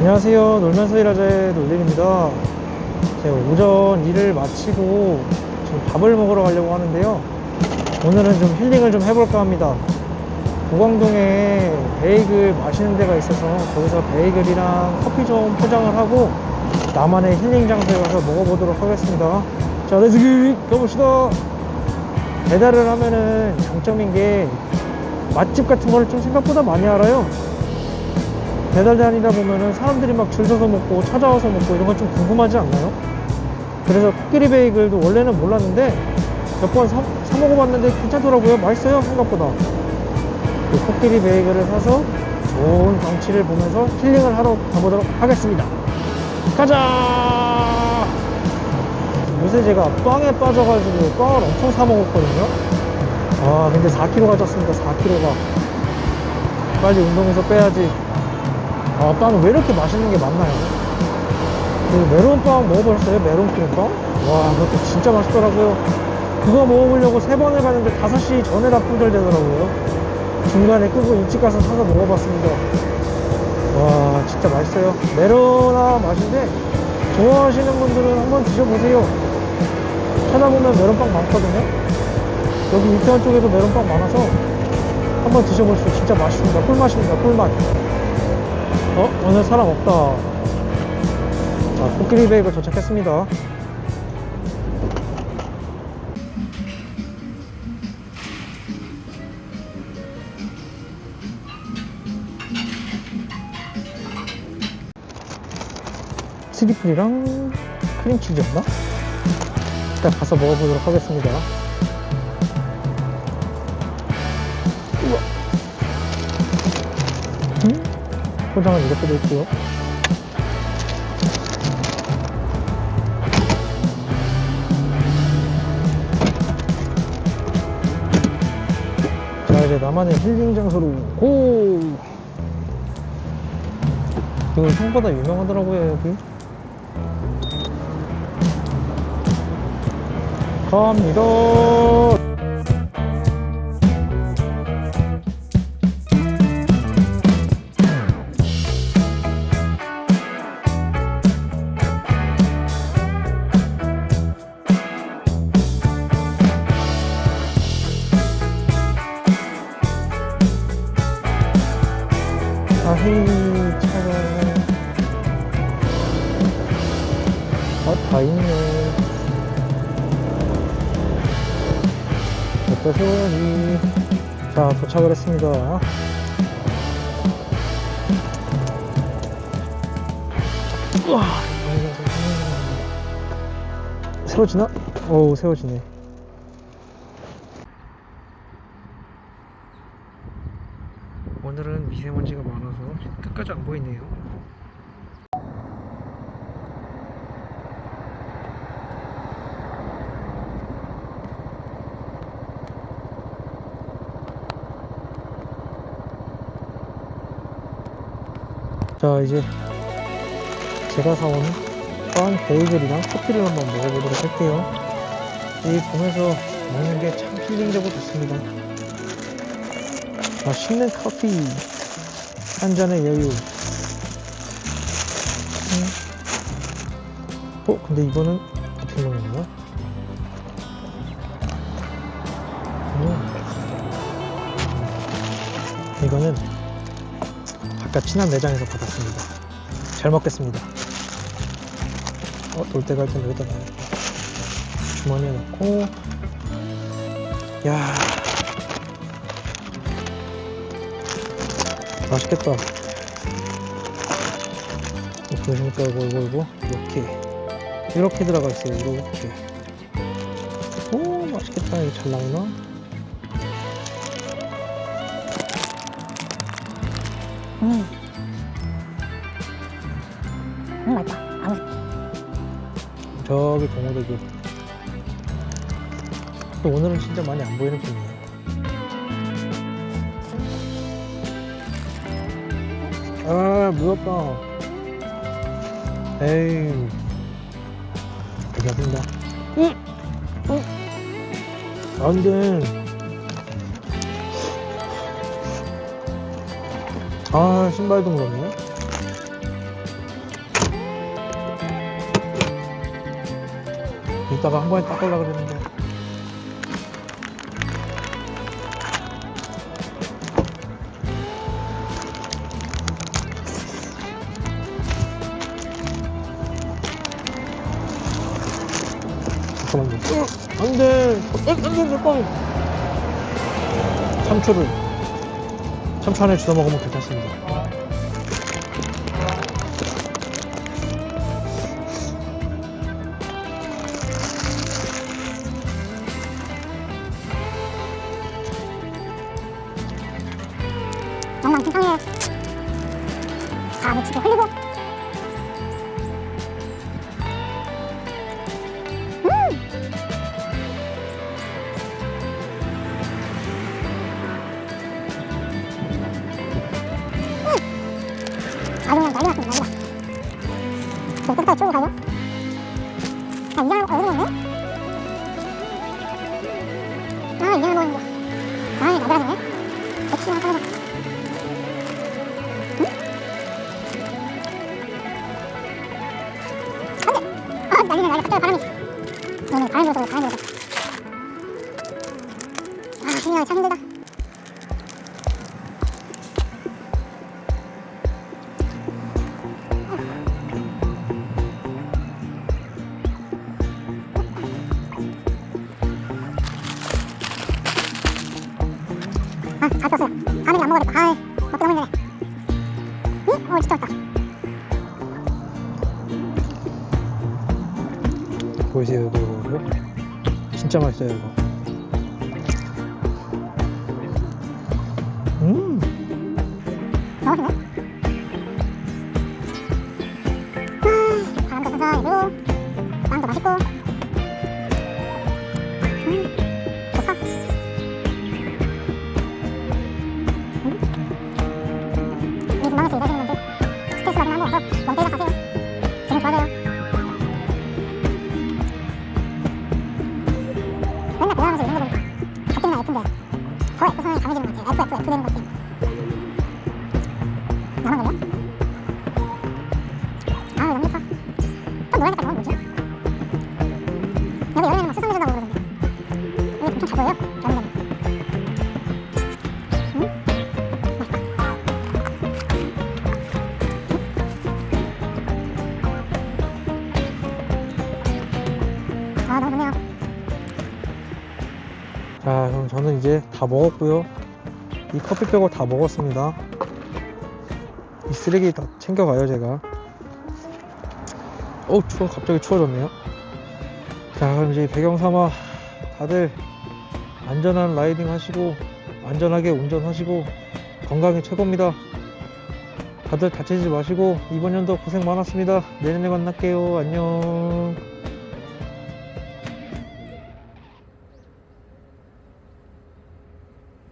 안녕하세요. 놀면서 일하자의 놀림입니다. 제가 오전 일을 마치고 지금 밥을 먹으러 가려고 하는데요. 오늘은 좀 힐링을 좀 해볼까 합니다. 고광동에 베이글 마시는 데가 있어서 거기서 베이글이랑 커피 좀 포장을 하고 나만의 힐링 장소에 가서 먹어보도록 하겠습니다. 자, 렛츠기 가봅시다. 배달을 하면은 장점인 게 맛집 같은 거를 좀 생각보다 많이 알아요. 배달 다니다 보면은 사람들이 막 줄 서서 먹고 찾아와서 먹고 이런 건 좀 궁금하지 않나요? 그래서 코끼리 베이글도 원래는 몰랐는데 몇 번 사, 사 먹어봤는데 괜찮더라고요. 맛있어요, 생각보다. 그 코끼리 베이글을 사서 좋은 경치를 보면서 힐링을 하러 가보도록 하겠습니다. 가자! 요새 제가 빵에 빠져가지고 빵을 엄청 사 먹었거든요. 아, 근데 4kg 가졌습니다, 4kg가. 빨리 운동해서 빼야지. 아, 빵은 왜 이렇게 맛있는 게 많나요? 그 메론빵 먹어보셨어요? 메론빵? 와, 그것도 진짜 맛있더라고요. 그거 먹어보려고 세 번을 갔는데 5시 전에 다 품절되더라고요. 중간에 끄고 일찍 가서 사서 먹어봤습니다. 와, 진짜 맛있어요. 메로나 맛인데, 좋아하시는 분들은 한번 드셔보세요. 찾아보면 메론빵 많거든요. 여기 이태원 쪽에도 메론빵 많아서 한번 드셔보십시오. 진짜 맛있습니다. 꿀맛입니다. 꿀맛. 어? 오늘 사람 없다. 자, 코끼리 베이글 도착했습니다. 트리플이랑 크림치즈였나? 일단 가서 먹어보도록 하겠습니다. 포장은 이렇게 돼 있고요. 자 이제 나만의 힐링 장소로 고! 이거 생각보다 유명하더라고요 여기 갑니다 차가워 아다 있네. 어떠 세워야지 자 도착을 했습니다. 우와 세워지나? 어우 세워지네 오늘은 미세먼지가 많아서 끝까지 안 보이네요. 자 이제 제가 사온 빵 베이글이랑 커피를 한번 먹어보도록 할게요. 이 보면서 먹는 게 참 힐링되고 좋습니다 맛있는 커피 한 잔의 여유 음. 어 근데 이거는 어떻게 먹는 거야? 음. 이거는 아까 친한 매장에서 받았습니다. 잘 먹겠습니다. 어, 돌 때가 일단 여기다 놔. 주머니에 넣고, 야 맛있겠다. 조심히 이거, 이거, 이거, 이렇게. 이렇게 들어가 있어요, 이렇게. 오, 맛있겠다. 이거 잘 나오나? 음. 음, 맛있다. 아무, 저기 동호대교. 또 오늘은 진짜 많이 안 보이는 편이에요. 아 무섭다 에이 괜찮습니다 응. 응. 안돼 아 신발도 무섭네 이따가 한 번에 닦으려고 그랬는데 어, 안 돼! 안 돼, 안 돼, 내 빵! 참초를, 참초 안에 주워 먹으면 괜찮습니다. 아, 어디로 먹네? 아. 아, 바람이. 바람이 불어서, 바람이 불어서. 아, 힘들어, 참 힘들다. 아, 다 떴어요. 가는 게 안 먹어야겠다. 아이, 먹기 너무 힘드네. 응? 어, 진짜 왔다. 보이세요, 이거? 이거? 진짜 맛있어요, 이거. 음, 너무 맛있네. 아, 바람도 선선히 불고, 빵도 맛있고. 강해지는 것 같아요. F, F, F 되는 것 같아요. 나만 걸려? 아 너무 좋다 또 노란 색깔 뭐지? 여기 여름에는 막 수성해준다고 그러던데 여기 엄청 잘 보여요? 저는 이제 다 먹었고요. 이 커피 빼고 다 먹었습니다. 이 쓰레기 다 챙겨가요, 제가. 어우, 추워. 갑자기 추워졌네요. 자, 그럼 이제 배경 삼아 다들 안전한 라이딩 하시고, 안전하게 운전하시고, 건강이 최고입니다. 다들 다치지 마시고, 이번 연도 고생 많았습니다. 내년에 만날게요. 안녕.